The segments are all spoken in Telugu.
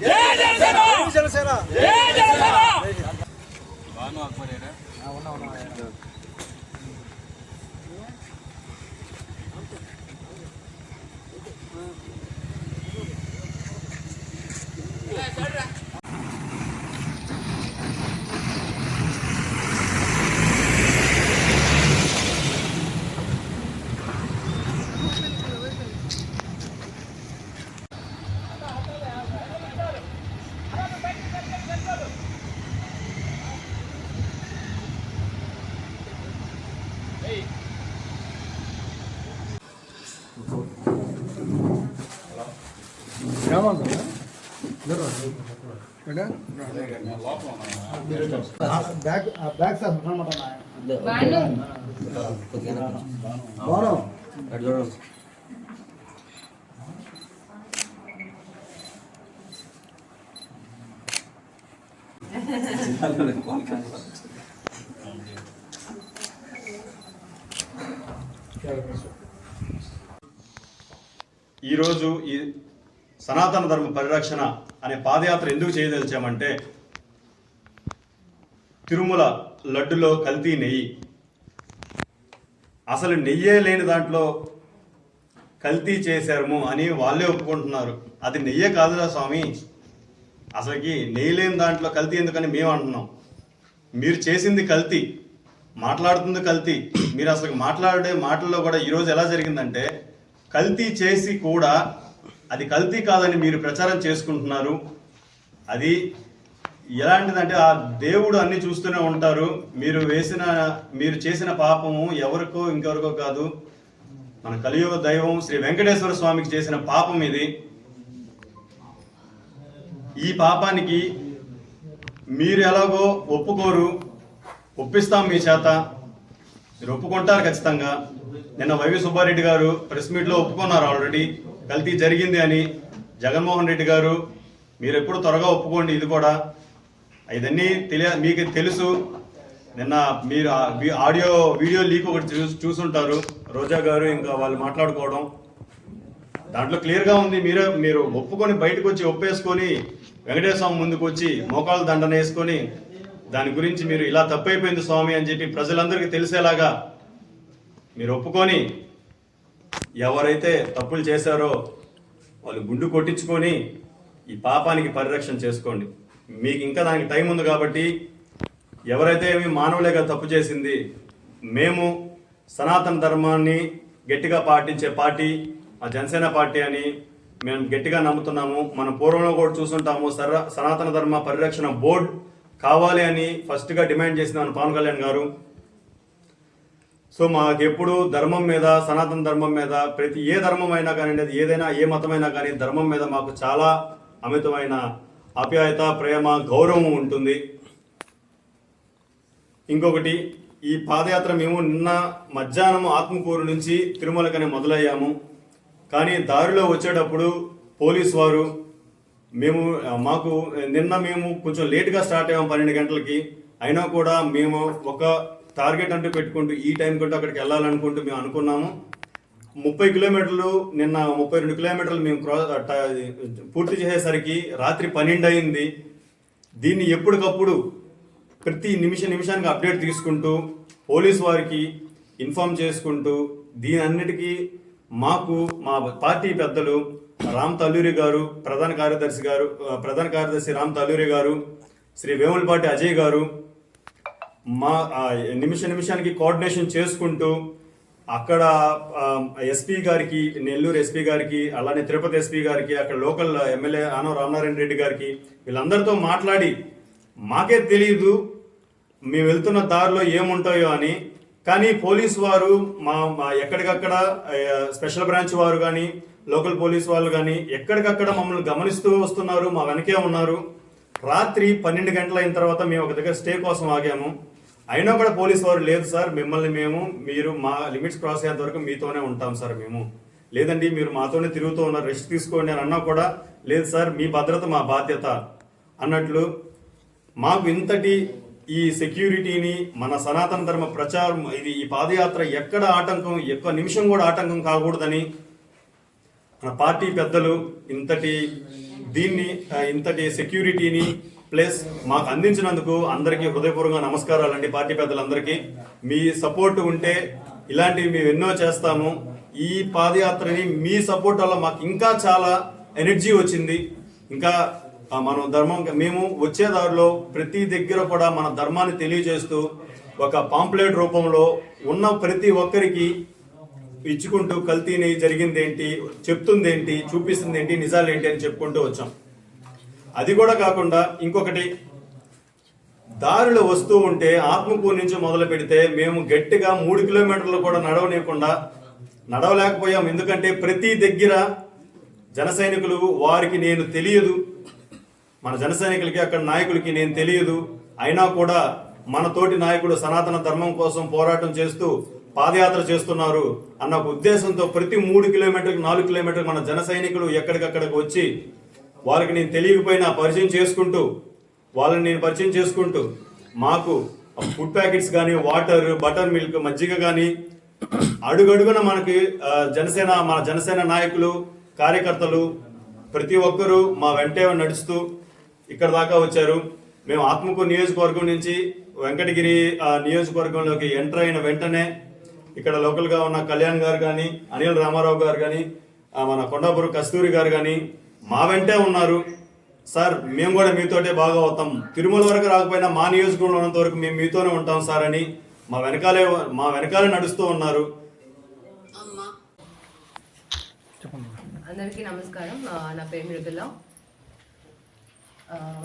Janasena! Janasena! Bag bag sir ఈరోజు ఈ సనాతన ధర్మ పరిరక్షణ అనే పాదయాత్ర ఎందుకు చేయదలిచామంటే తిరుమల లడ్డులో కల్తీ నెయ్యి. అసలు నెయ్యే లేని దాంట్లో కల్తీ చేశాము అని వాళ్ళే ఒప్పుకుంటున్నారు. అది నెయ్యే కాదురా స్వామి. అసలుకి నెయ్యి లేని దాంట్లో కల్తీ ఎందుకని మేము అంటున్నాం. మీరు చేసింది కల్తీ మాట్లాడుతుంది కల్తీ. మీరు అసలు మాట్లాడే మాటల్లో కూడా ఈరోజు ఎలా జరిగిందంటే కల్తీ చేసి కూడా అది కల్తీ కాదని మీరు ప్రచారం చేసుకుంటున్నారు. అది ఎలాంటిదంటే ఆ దేవుడు అన్ని చూస్తూనే ఉంటారు. మీరు వేసిన మీరు చేసిన పాపము ఎవరికో ఇంకెవరికో కాదు. మన కలియుగ దైవం శ్రీ వెంకటేశ్వర స్వామికి చేసిన పాపం ఇది. ఈ పాపానికి మీరు ఎలాగో ఒప్పుకోరు. ఒప్పిస్తాం మీ చేత. మీరు ఒప్పుకుంటారు ఖచ్చితంగా. నిన్న వైవి సుబ్బారెడ్డి గారు ప్రెస్ మీట్లో ఒప్పుకున్నారు ఆల్రెడీ. కల్తీ జరిగింది అని జగన్మోహన్ రెడ్డి గారు. మీరు ఎప్పుడు త్వరగా ఒప్పుకోండి ఇది కూడా. ఇదన్నీ తెలియ మీకు తెలుసు. నిన్న మీరు ఆడియో వీడియో లీక్ ఒకటి చూ- చూసుంటారు. రోజా గారు ఇంకా వాళ్ళు మాట్లాడుకోవడం. దాంట్లో క్లియర్గా ఉంది. మీరే మీరు ఒప్పుకొని బయటకు వచ్చి ఒప్పేసుకొని వెంకటేశ్వర స్వామి ముందుకు వచ్చి మోకాలు దండన వేసుకొని దాని గురించి మీరు ఇలా తప్పైపోయింది స్వామి అని చెప్పి ప్రజలందరికీ తెలిసేలాగా మీరు ఒప్పుకొని ఎవరైతే తప్పులు చేశారో వాళ్ళు గుండు కొట్టించుకొని ఈ పాపానికి పరిరక్షణ చేసుకోండి. మీకు ఇంకా దానికి టైం ఉంది కాబట్టి ఎవరైతే ఏమి మానవులేగా తప్పు చేసింది మేము సనాతన ధర్మాన్ని గట్టిగా పాటించే పార్టీ ఆ జనసేన పార్టీ అని మేము గట్టిగా నమ్ముతున్నాము. మన పూర్వంలో కూడా చూసుంటాము సర సనాతన ధర్మ పరిరక్షణ బోర్డు కావాలి అని ఫస్ట్గా డిమాండ్ చేసిన మన పవన్ కళ్యాణ్ గారు. సో మాకెప్పుడు ధర్మం మీద సనాతన ధర్మం మీద ప్రతి ఏ ధర్మం అయినా కానీ అది ఏదైనా ఏ మతమైనా కానీ ధర్మం మీద మాకు చాలా అమితమైన ఆప్యాయత ప్రేమ గౌరవం ఉంటుంది. ఇంకొకటి ఈ పాదయాత్ర మేము నిన్న మధ్యాహ్నం ఆత్మకూరు నుంచి తిరుమలకనే మొదలయ్యాము. కానీ దారిలో వచ్చేటప్పుడు పోలీస్ వారు మేము మాకు నిన్న మేము కొంచెం లేట్గా స్టార్ట్ అయ్యాము పన్నెండు గంటలకి. అయినా కూడా మేము ఒక టార్గెట్ అంటూ పెట్టుకుంటూ ఈ టైం కంటే అక్కడికి వెళ్ళాలనుకుంటూ మేము అనుకున్నాము. ముప్పై కిలోమీటర్లు నిన్న ముప్పై రెండు కిలోమీటర్లు మేము క్రాస్ పూర్తి చేసేసరికి రాత్రి పన్నెండు అయింది. దీన్ని ఎప్పటికప్పుడు ప్రతి నిమిష నిమిషానికి అప్డేట్ తీసుకుంటూ పోలీస్ వారికి ఇన్ఫామ్ చేసుకుంటూ దీని అన్నిటికీ మాకు మా పార్టీ పెద్దలు రామ్ తల్లూరి గారు ప్రధాన కార్యదర్శి గారు ప్రధాన కార్యదర్శి రామ్ తల్లూరి గారు శ్రీ వేములపాటి అజయ్ గారు మా నిమిష నిమిషానికి కోఆర్డినేషన్ చేసుకుంటూ అక్కడ ఎస్పీ గారికి నెల్లూరు ఎస్పీ గారికి అలానే తిరుపతి ఎస్పీ గారికి అక్కడ లోకల్ ఎమ్మెల్యే ఆనవ రామనారాయణ రెడ్డి గారికి వీళ్ళందరితో మాట్లాడి మాకే తెలియదు మేము వెళ్తున్న దారిలో ఏముంటాయో అని. కానీ పోలీస్ వారు మా మా ఎక్కడికక్కడ స్పెషల్ బ్రాంచ్ వారు కానీ లోకల్ పోలీస్ వాళ్ళు కానీ ఎక్కడికక్కడ మమ్మల్ని గమనిస్తూ వస్తున్నారు మా వెనకే ఉన్నారు. రాత్రి పన్నెండు గంటల అయిన తర్వాత మేము ఒక దగ్గర స్టే కోసం ఆగాము. అయినా కూడా పోలీస్ వారు లేదు సార్ మిమ్మల్ని మేము మీరు మా లిమిట్స్ క్రాస్ అయ్యేంత వరకు మీతోనే ఉంటాం సార్ మేము. లేదండి మీరు మాతోనే తిరుగుతూ ఉన్నారు రెస్ట్ తీసుకోండి అని అన్నా కూడా లేదు సార్ మీ భద్రత మా బాధ్యత. అన్నట్లు మాకు ఇంతటి ఈ సెక్యూరిటీని మన సనాతన ధర్మ ప్రచారం ఇది ఈ పాదయాత్ర ఎక్కడ ఆటంకం ఎక్కువ నిమిషం కూడా ఆటంకం కాకూడదని మన పార్టీ పెద్దలు ఇంతటి దీన్ని ఇంతటి సెక్యూరిటీని ప్లస్ మాకు అందించినందుకు అందరికీ హృదయపూర్వకంగా నమస్కారాలండి పార్టీ పెద్దలందరికీ. మీ సపోర్ట్ ఉంటే ఇలాంటివి మేము ఎన్నో చేస్తాము. ఈ పాదయాత్రని మీ సపోర్ట్ వల్ల మాకు ఇంకా చాలా ఎనర్జీ వచ్చింది. ఇంకా మనం ధర్మం మేము వచ్చే దారిలో ప్రతి దగ్గర కూడా మన ధర్మాన్ని తెలియజేస్తూ ఒక పాంప్లెట్ రూపంలో ఉన్న ప్రతి ఒక్కరికి ఇచ్చుకుంటూ కల్తీని జరిగిందేంటి చెప్తుందేంటి చెప్తుంది ఏంటి చూపిస్తుంది ఏంటి నిజాలు ఏంటి అని చెప్పుకుంటూ వచ్చాం. అది కూడా కాకుండా ఇంకొకటి దారిలో వస్తూ ఉంటే ఆత్మకూరు నుంచి మొదలు పెడితే మేము గట్టిగా మూడు కిలోమీటర్లు కూడా నడవనీయకుండా నడవలేకపోయాం. ఎందుకంటే ప్రతి దగ్గర జన సైనికులు వారికి నేను తెలియదు. మన జన సైనికులకి అక్కడ నాయకులకి నేను తెలియదు. అయినా కూడా మన తోటి నాయకుడు సనాతన ధర్మం కోసం పోరాటం చేస్తూ పాదయాత్ర చేస్తున్నారు అన్న ఉద్దేశంతో ప్రతి మూడు కిలోమీటర్కి నాలుగు కిలోమీటర్కి మన జన సైనికులు ఎక్కడికక్కడికి వచ్చి వారికి నేను తెలియకపోయినా పరిచయం చేసుకుంటూ వాళ్ళని నేను పరిచయం చేసుకుంటూ మాకు ఫుడ్ ప్యాకెట్స్ కానీ వాటర్ బటర్ మిల్క్ మజ్జిగ కానీ అడుగడుగున మనకి జనసేన మన జనసేన నాయకులు కార్యకర్తలు ప్రతి ఒక్కరూ మా వెంటే నడుస్తూ ఇక్కడ దాకా వచ్చారు. మేము ఆత్మకూరు నియోజకవర్గం నుంచి వెంకటగిరి నియోజకవర్గంలోకి ఎంటర్ అయిన వెంటనే ఇక్కడ లోకల్గా ఉన్న కళ్యాణ్ గారు కానీ అనిల్ రామారావు గారు కానీ మన కొండాపురం కస్తూరి గారు కానీ మా వెంటే ఉన్నారు. సార్ మేము కూడా మీతోటే బాగా అవుతాం. తిరుమల వరకు రాకపోయినా మా నియోజకవర్గంలో ఉన్నంత వరకు మేము మీతోనే ఉంటాం సార్ అని మా వెనకాలే మా వెనకాలే నడుస్తూ ఉన్నారు. అందరికీ నమస్కారం. నా పేరు మృదుల.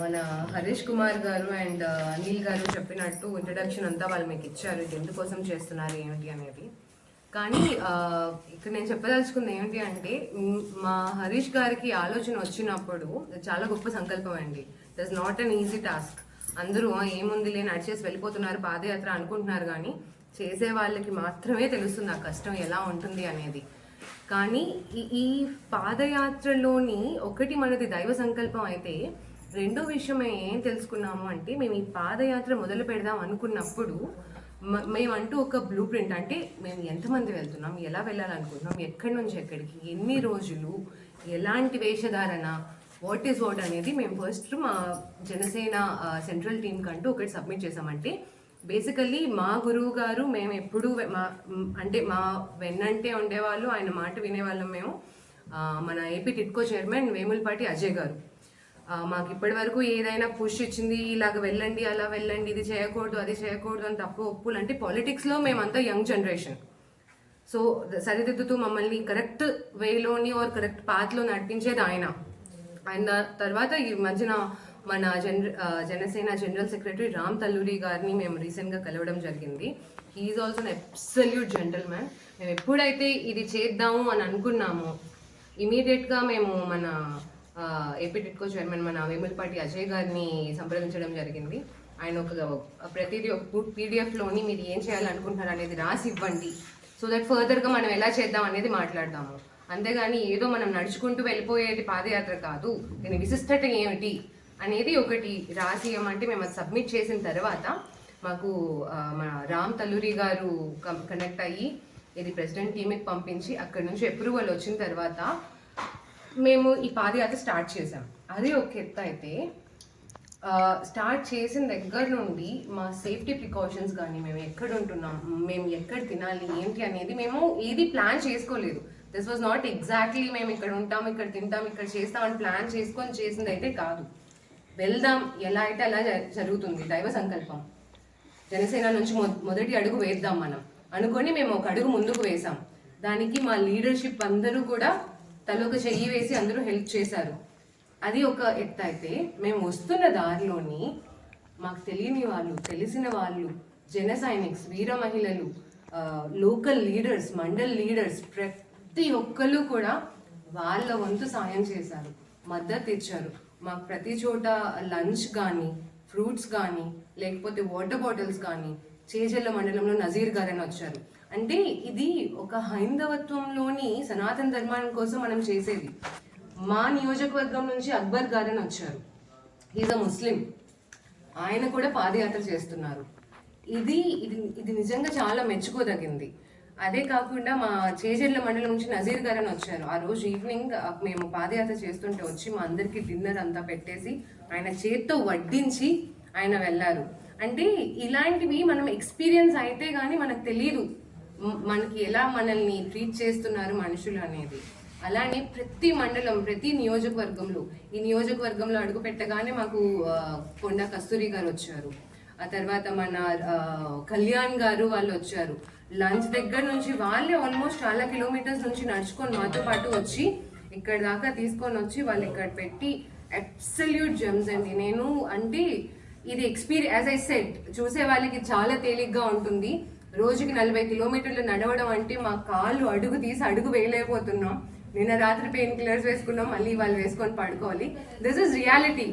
మన హరీష్ కుమార్ గారు అండ్ అనిల్ గారు చెప్పినట్టు ఇంట్రడక్షన్ అంతా వాళ్ళు మీకు ఇచ్చారు. ఇది ఎందుకోసం చేస్తున్నారు ఏమిటి అనేది. కానీ ఇక్కడ నేను చెప్పదలుచుకుంది ఏంటి అంటే మా హరీష్ గారికి ఆలోచన వచ్చినప్పుడు చాలా గొప్ప సంకల్పం అండి. That's not an easy task అందరూ ఏముంది లేని నడిచేసి వెళ్ళిపోతున్నారు పాదయాత్ర అనుకుంటున్నారు కానీ చేసే వాళ్ళకి మాత్రమే తెలుస్తుంది ఆ కష్టం ఎలా ఉంటుంది అనేది. కానీ ఈ ఈ పాదయాత్రలోని ఒకటి మనది దైవ సంకల్పం అయితే రెండో విషయం మేము ఏం తెలుసుకున్నాము అంటే మేము ఈ పాదయాత్ర మొదలు పెడదాం అనుకున్నప్పుడు మేమంటూ ఒక బ్లూ ప్రింట్ అంటే మేము ఎంతమంది వెళ్తున్నాం ఎలా వెళ్ళాలనుకుంటున్నాం ఎక్కడి నుంచి ఎక్కడికి ఎన్ని రోజులు ఎలాంటి వేషధారణ వాట్ ఈస్ వాట్ అనేది మేము ఫస్ట్ మా జనసేన సెంట్రల్ టీం కంటూ ఒకటి సబ్మిట్ చేసామంటే బేసికల్లీ మా గురువు గారు మేము ఎప్పుడు మా అంటే మా వెన్నంటే ఉండేవాళ్ళు ఆయన మాట వినేవాళ్ళం మేము. మన ఏపీ టిట్కో చైర్మన్ వేములపాటి అజయ్ గారు. మాకు ఇప్పటి వరకు ఏదైనా పుష్ ఇచ్చింది ఇలాగ వెళ్ళండి అలా వెళ్ళండి ఇది చేయకూడదు అది చేయకూడదు అని తప్పు ఒప్పులు. అంటే పాలిటిక్స్లో మేమంతా యంగ్ జనరేషన్ సో సరిదిద్దుతూ మమ్మల్ని కరెక్ట్ వేలోని ఆర్ కరెక్ట్ పాత్లో నడిపించేది ఆయన. ఆయన తర్వాత ఈ మధ్యన మన జన జనసేన జనరల్ సెక్రటరీ రామ్ తల్లూరి గారిని మేము రీసెంట్గా కలవడం జరిగింది. He is also absolute general man మేము ఎప్పుడైతే ఇది చేద్దాము అని అనుకున్నామో ఇమీడియట్గా మేము మన ఆ, ఏపీ టిట్కో చైర్మన్ మన వేములపాటి అజయ్ గారిని సంప్రదించడం జరిగింది. ఆయన ఒక ప్రతిదీ ఒక పీడిఎఫ్లోని మీరు ఏం చేయాలనుకుంటున్నారు అనేది రాసి ఇవ్వండి. సో దట్ ఫర్దర్గా మనం ఎలా చేద్దాం అనేది మాట్లాడదాము. అంతేగాని ఏదో మనం నడుచుకుంటూ వెళ్ళిపోయేది పాదయాత్ర కాదు. దీని విశిష్టత ఏమిటి అనేది ఒకటి రాసి ఇవ్వమంటే మేము అది సబ్మిట్ చేసిన తర్వాత మాకు మన రామ్ తల్లూరి గారు కనెక్ట్ అయ్యి ఇది ప్రెసిడెంట్ టీమ్కి పంపించి అక్కడ నుంచి అప్రూవల్ వచ్చిన తర్వాత మేము ఈ పాదయాత్ర స్టార్ట్ చేసాం అది ఒక ఎత్తు అయితే స్టార్ట్ చేసిన దగ్గర నుండి మా సేఫ్టీ ప్రికాషన్స్ కానీ మేము ఎక్కడ ఉంటున్నాం మేము ఎక్కడ తినాలి ఏంటి అనేది మేము ఏది ప్లాన్ చేసుకోలేదు. దిస్ వాజ్ నాట్ ఎగ్జాక్ట్లీ మేము ఇక్కడ ఉంటాం ఇక్కడ తింటాం ఇక్కడ చేస్తాం అని ప్లాన్ చేసుకొని చేసింది అయితే కాదు. వెళ్దాం ఎలా అయితే అలా జ- జరుగుతుంది దైవ సంకల్పం. జనసేన నుంచి మొదటి అడుగు వేద్దాం మనం. అనుకొని మేము ఒక అడుగు ముందుకు వేసాం దానికి మా లీడర్షిప్ అందరూ కూడా తలకు చెయ్యి వేసి అందరూ హెల్ప్ చేశారు. అది ఒక ఎత్తు అయితే మేము వస్తున్న దారిలోని మాకు తెలియని వాళ్ళు తెలిసిన వాళ్ళు జన సైనిక్స్ వీర మహిళలు లోకల్ లీడర్స్ మండల్ లీడర్స్ ప్రతి ఒక్కళ్ళు కూడా వాళ్ళ వంతు సాయం చేశారు. మద్దతు ఇచ్చారు. మాకు ప్రతి చోట లంచ్ కానీ ఫ్రూట్స్ కానీ లేకపోతే వాటర్ బాటిల్స్ కానీ చేజల్ల మండలంలో నజీర్ గారని అని వచ్చారు. అంటే ఇది ఒక హైందవత్వంలోని సనాతన ధర్మం కోసం మనం చేసేది. మా నియోజకవర్గం నుంచి అక్బర్ గారని వచ్చారు. ఈజ్ అ ముస్లిం ఆయన కూడా పాదయాత్ర చేస్తున్నారు. ఇది ఇది ఇది నిజంగా చాలా మెచ్చుకోదగింది. అదే కాకుండా మా చేజర్ల మండలం నుంచి నజీర్ గారు అని వచ్చారు. ఆ రోజు ఈవినింగ్ మేము పాదయాత్ర చేస్తుంటే వచ్చి మా అందరికి డిన్నర్ అంతా పెట్టేసి ఆయన చేత్తో వడ్డించి ఆయన వెళ్ళారు. అంటే ఇలాంటివి మనం ఎక్స్పీరియన్స్ అయితే కానీ మనకు తెలియదు మనకి ఎలా మనల్ని ట్రీట్ చేస్తున్నారు మనుషులు అనేది. అలానే ప్రతి మండలం ప్రతి నియోజకవర్గంలో ఈ నియోజకవర్గంలో అడుగు పెట్టగానే మాకు కొండ కస్తూరి గారు వచ్చారు. ఆ తర్వాత మన కళ్యాణ్ గారు వాళ్ళు వచ్చారు. లంచ్ దగ్గర నుంచి వాళ్ళే ఆల్మోస్ట్ చాలా కిలోమీటర్స్ నుంచి నడుచుకొని మాతో పాటు వచ్చి ఇక్కడ దాకా తీసుకొని వచ్చి వాళ్ళు ఇక్కడ పెట్టి అబ్సల్యూట్ జమ్స్ అండి. నేను అంటే ఇది ఎక్స్పీరియన్స్ యాజ్ ఐ సెట్ చూసే వాళ్ళకి చాలా తేలిగ్గా ఉంటుంది. రోజుకి నలభై కిలోమీటర్లు నడవడం అంటే మా కాళ్ళు అడుగు తీసి అడుగు వేయలేకపోతున్నాం. నిన్న రాత్రి పెయిన్ కిల్లర్స్ వేసుకున్నాం మళ్ళీ వాళ్ళు వేసుకొని పడుకోవాలి. దిస్ ఇస్ రియాలిటీ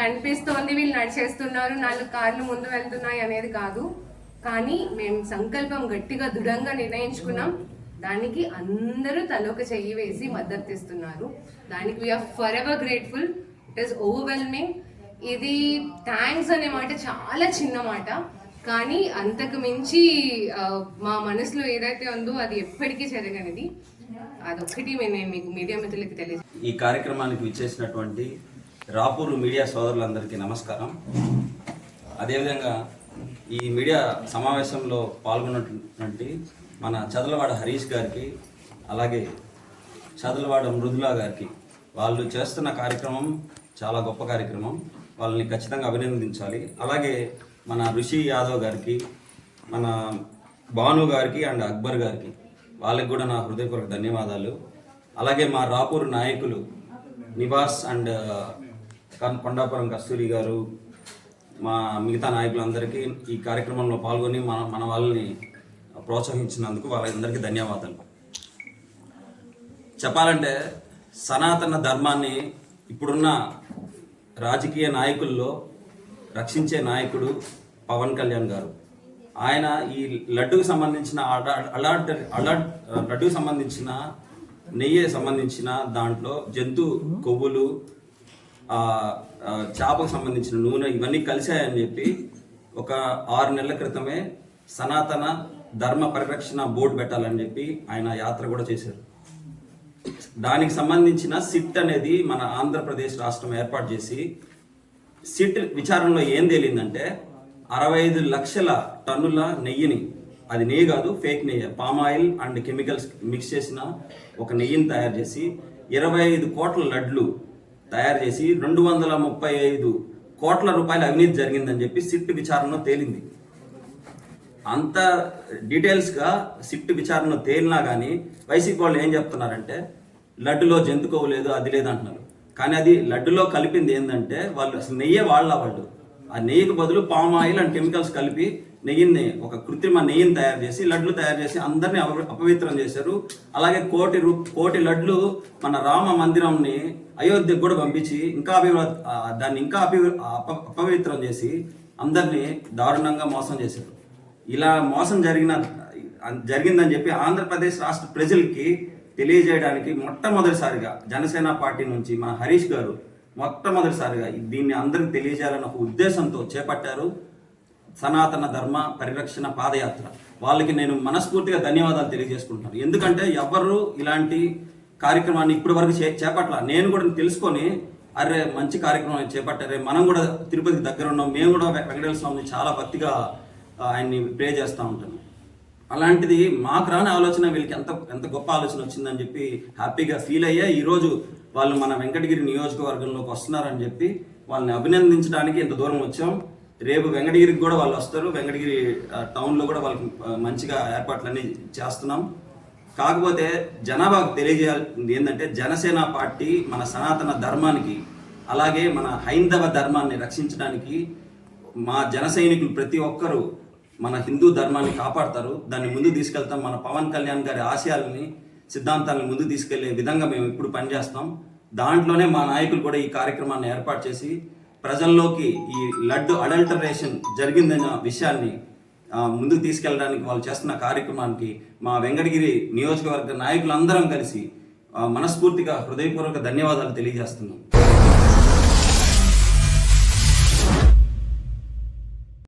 కనిపిస్తోంది వీళ్ళు నడిచేస్తున్నారు నాలుగు కార్లు ముందు వెళ్తున్నాయి అనేది కాదు. కానీ మేము సంకల్పం గట్టిగా దృఢంగా నిర్ణయించుకున్నాం. దానికి అందరూ తలొక చెయ్యి వేసి మద్దతు ఇస్తున్నారు. దానికి we are forever grateful it is overwhelming ఇది థ్యాంక్స్ అనే మాట చాలా చిన్న మాట. కానీ అంతకు మించి మా మనసులో ఏదైతే ఉందో అది ఎప్పటికీ జరగనిది అదొక్కటి నేను మీకు మీడియా మిత్రులకి తెలియదు ఈ కార్యక్రమానికి విచ్చేసినటువంటి రాపూరు మీడియా సోదరులందరికీ నమస్కారం. అదేవిధంగా ఈ మీడియా సమావేశంలో పాల్గొన్నటువంటి మన చదలవాడ హరీష్ గారికి అలాగే చదలవాడ మృదులా గారికి వాళ్ళు చేస్తున్న కార్యక్రమం చాలా గొప్ప కార్యక్రమం. వాళ్ళని ఖచ్చితంగా అభినందించాలి. అలాగే మన ఋషి యాదవ్ గారికి మన భాను గారికి అండ్ అక్బర్ గారికి వాళ్ళకి కూడా నా హృదయపూర్వక ధన్యవాదాలు. అలాగే మా రాపూర్ నాయకులు నివాస్ అండ్ కొండాపురం కస్తూరి గారు మా మిగతా నాయకులందరికీ ఈ కార్యక్రమంలో పాల్గొని మన మన వాళ్ళని ప్రోత్సహించినందుకు వాళ్ళందరికీ ధన్యవాదాలు. చెప్పాలంటే సనాతన ధర్మాన్ని ఇప్పుడున్న రాజకీయ నాయకుల్లో రక్షించే నాయకుడు పవన్ కళ్యాణ్ గారు. ఆయన ఈ లడ్డుకు సంబంధించిన అలా- అలర్ట్ లడ్డుకు సంబంధించిన నెయ్యి సంబంధించిన దాంట్లో జంతు కొవ్వులు చేపకు సంబంధించిన నూనె ఇవన్నీ కలిశాయని చెప్పి ఒక ఆరు నెలల క్రితమే సనాతన ధర్మ పరిరక్షణ బోర్డు పెట్టాలని చెప్పి ఆయన యాత్ర కూడా చేశారు. దానికి సంబంధించిన సిట్ అనేది మన ఆంధ్రప్రదేశ్ రాష్ట్రం ఏర్పాటు చేసి సిట్ విచారణలో ఏం తేలిందంటే అరవై ఐదు లక్షల టన్నుల నెయ్యిని అది నెయ్యి కాదు ఫేక్ నెయ్యి palm oil and chemicals mix చేసిన ఒక నెయ్యిని తయారు చేసి ఇరవై ఐదు కోట్ల లడ్లు తయారు చేసి రెండు వందల ముప్పై ఐదు కోట్ల రూపాయల అవినీతి జరిగిందని చెప్పి సిట్ విచారణలో తేలింది. అంత డీటెయిల్స్గా సిట్ విచారణ తేలినా కానీ వైసీపీ వాళ్ళు ఏం చెప్తున్నారంటే లడ్డులో జంతుకోవలేదు అది లేదు అంటున్నారు. కానీ అది లడ్డులో కలిపింది ఏంటంటే వాళ్ళు అసలు నెయ్యే వాళ్ళ వాళ్ళు. ఆ నెయ్యికి బదులు పామ్ ఆయిల్ అండ్ కెమికల్స్ కలిపి నెయ్యిని ఒక కృత్రిమ నెయ్యిని తయారు చేసి లడ్లు తయారు చేసి అందరినీ అపవిత్రం చేశారు. అలాగే కోటి రూ కోటి లడ్లు మన రామ మందిరంని అయోధ్యకు కూడా పంపించి ఇంకా అభి దాన్ని ఇంకా అపి అప అపవిత్రం చేసి అందరినీ దారుణంగా మోసం చేశారు. ఇలా మోసం జరిగిన జరిగిందని చెప్పి ఆంధ్రప్రదేశ్ రాష్ట్ర ప్రజలకి తెలియజేయడానికి మొట్టమొదటిసారిగా జనసేన పార్టీ నుంచి మన హరీష్ గారు మొట్టమొదటిసారిగా దీన్ని అందరికి తెలియజేయాలన్న ఒక ఉద్దేశంతో చేపట్టారు. సనాతన ధర్మ పరిరక్షణ పాదయాత్ర. వాళ్ళకి నేను మనస్ఫూర్తిగా ధన్యవాదాలు తెలియజేసుకుంటాను ఎందుకంటే ఎవరు ఇలాంటి కార్యక్రమాన్ని ఇప్పటి వరకు చే చేపట్ల నేను కూడా తెలుసుకొని అరే మంచి కార్యక్రమం చేపట్టారే. మనం కూడా తిరుపతికి దగ్గర ఉన్నాం. మేము కూడా వెంకటేశ్వర స్వామిని చాలా భక్తిగా ఆయన్ని ప్రే చేస్తూ ఉంటాను అలాంటిది మాకు రాని ఆలోచన వీళ్ళకి ఎంత ఎంత గొప్ప ఆలోచన వచ్చిందని చెప్పి హ్యాపీగా ఫీల్ అయ్యా. ఈరోజు వాళ్ళు మన వెంకటగిరి నియోజకవర్గంలోకి వస్తున్నారని చెప్పి వాళ్ళని అభినందించడానికి ఇంత దూరం వచ్చాం. రేపు వెంకటగిరికి కూడా వాళ్ళు వస్తారు. వెంకటగిరి టౌన్లో కూడా వాళ్ళకి మంచిగా ఏర్పాట్లన్నీ చేస్తున్నాం. కాకపోతే జనాభాకు తెలియజేయాలి ఏంటంటే జనసేన పార్టీ మన సనాతన ధర్మానికి అలాగే మన హైందవ ధర్మాన్ని రక్షించడానికి మా జన సైనికులు ప్రతి ఒక్కరూ మన హిందూ ధర్మాన్ని కాపాడతారు. దాన్ని ముందు తీసుకెళ్తాం. మన పవన్ కళ్యాణ్ గారి ఆశయాలని సిద్ధాంతాలను ముందు తీసుకెళ్ళే విధంగా మేము ఇప్పుడు పనిచేస్తాం. దాంట్లోనే మా నాయకులు కూడా ఈ కార్యక్రమాన్ని ఏర్పాటు చేసి ప్రజల్లోకి ఈ లడ్డు అడల్టరేషన్ జరిగిందన్న విషయాన్ని ముందుకు తీసుకెళ్ళడానికి వాళ్ళు చేస్తున్న కార్యక్రమానికి మా వెంకటగిరి నియోజకవర్గ నాయకులందరం కలిసి మనస్ఫూర్తిగా హృదయపూర్వక ధన్యవాదాలు తెలియజేస్తున్నాం.